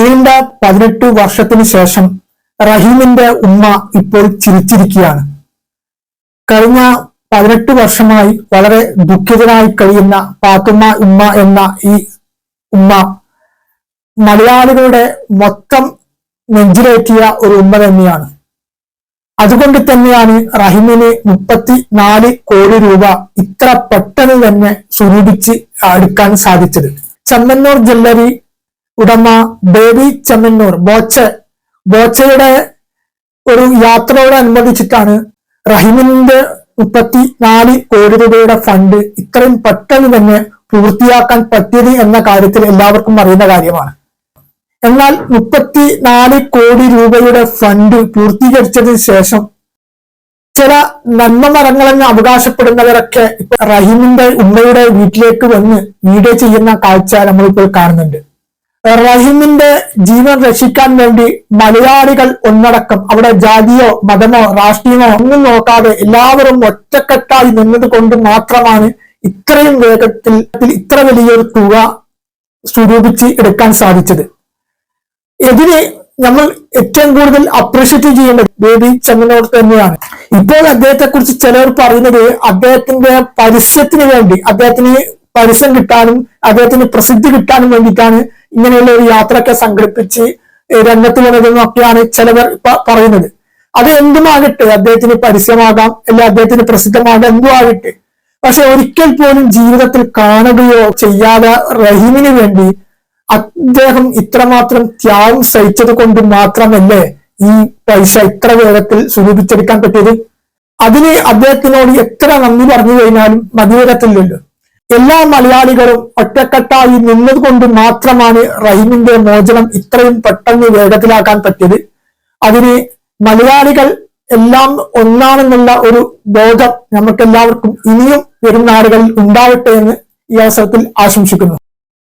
നീണ്ട പതിനെട്ട് വർഷത്തിന് ശേഷം റഹീമിന്റെ ഉമ്മ ഇപ്പോൾ ചിരിച്ചിരിക്കുകയാണ്. കഴിഞ്ഞ പതിനെട്ട് വർഷമായി വളരെ ദുഃഖിതനായി കഴിയുന്ന പാത്തുമ്മ ഉമ്മ എന്ന ഈ ഉമ്മ മലയാളികളുടെ മൊത്തം നെഞ്ചിലേറ്റിയ ഒരു ഉമ്മ തന്നെയാണ്. അതുകൊണ്ട് തന്നെയാണ് റഹിമിന് മുപ്പത്തി നാല് കോടി രൂപ ഇത്ര പെട്ടെന്ന് തന്നെ സ്വരൂപിച്ച് എടുക്കാൻ സാധിച്ചത്. ചമ്മന്നൂർ ജ്വല്ലറി ഉടമ ബേബി ചെമ്മന്നൂർ ബോച്ച. ബോച്ചയുടെ ഒരു യാത്രയോടനുബന്ധിച്ചിട്ടാണ് റഹിമിന്റെ മുപ്പത്തി നാല് കോടി രൂപയുടെ ഫണ്ട് ഇത്രയും പെട്ടെന്ന് തന്നെ പൂർത്തിയാക്കാൻ പറ്റിയത് എന്ന കാര്യത്തിൽ എല്ലാവർക്കും അറിയുന്ന കാര്യമാണ്. എന്നാൽ മുപ്പത്തി നാല് കോടി രൂപയുടെ ഫണ്ട് പൂർത്തീകരിച്ചതിന് ശേഷം ചില നന്മ മരങ്ങളെന്ന് അവകാശപ്പെടുന്നവരൊക്കെ റഹീമിന്റെ ഉമ്മയുടെ വീട്ടിലേക്ക് വന്ന് വീഡിയോ ചെയ്യുന്ന കാഴ്ച നമ്മളിപ്പോൾ കാണുന്നുണ്ട്. റഹീമിന്റെ ജീവൻ രക്ഷിക്കാൻ വേണ്ടി മലയാളികൾ ഒന്നടക്കം അവിടെ ജാതിയോ മതമോ രാഷ്ട്രീയമോ ഒന്നും നോക്കാതെ എല്ലാവരും ഒറ്റക്കെട്ടായി നിന്നത് കൊണ്ട് മാത്രമാണ് ഇത്രയും വേഗത്തിൽ ഇത്ര വലിയൊരു തുക സ്വരൂപിച്ച് എടുക്കാൻ സാധിച്ചത്. ഇതിന് നമ്മൾ ഏറ്റവും കൂടുതൽ അപ്രീഷിയേറ്റ് ചെയ്യേണ്ടത് ബേബി ചെമ്മനോട് തന്നെയാണ്. ഇപ്പോൾ അദ്ദേഹത്തെ കുറിച്ച് ചിലർ പറയുന്നത് അദ്ദേഹത്തിന്റെ പരസ്യത്തിന് വേണ്ടി അദ്ദേഹത്തിന് പരസ്യം കിട്ടാനും അദ്ദേഹത്തിന് പ്രസിദ്ധി കിട്ടാനും വേണ്ടിയിട്ടാണ് ഇങ്ങനെയുള്ള ഒരു യാത്രയൊക്കെ സംഘടിപ്പിച്ച് രംഗത്ത് വന്നതെന്നൊക്കെയാണ് ചിലവർ പറയുന്നത്. അത് എന്തുമാകട്ടെ അദ്ദേഹത്തിന് പരസ്യമാകാം അല്ലെ അദ്ദേഹത്തിന് പ്രസിദ്ധമാകാം എന്തും ആകട്ടെ പക്ഷെ ഒരിക്കൽ പോലും ജീവിതത്തിൽ കാണുകയോ ചെയ്യാതെ റഹീമിന് വേണ്ടി അദ്ദേഹം ഇത്രമാത്രം ത്യാഗം സഹിച്ചത് കൊണ്ട് മാത്രമല്ലേ ഈ പൈസ ഇത്ര വേഗത്തിൽ സ്വരൂപിച്ചെടുക്കാൻ പറ്റിയത്? അതിന് അദ്ദേഹത്തിനോട് എത്ര നന്ദി പറഞ്ഞു കഴിഞ്ഞാലും മതിവരത്തില്ലല്ലോ. എല്ലാ മലയാളികളും ഒറ്റക്കെട്ടായി നിന്നത് കൊണ്ട് മാത്രമാണ് റഹീമിന്റെ മോചനം ഇത്രയും പെട്ടെന്ന് വേഗത്തിലാക്കാൻ പറ്റിയത്. അതിന് മലയാളികൾ എല്ലാം ഒന്നാണെന്നുള്ള ഒരു ബോധം നമുക്കെല്ലാവർക്കും ഇനിയും വരുന്ന നാടുകളിൽ ഉണ്ടാവട്ടെ എന്ന് ഈ അവസരത്തിൽ ആശംസിക്കുന്നു.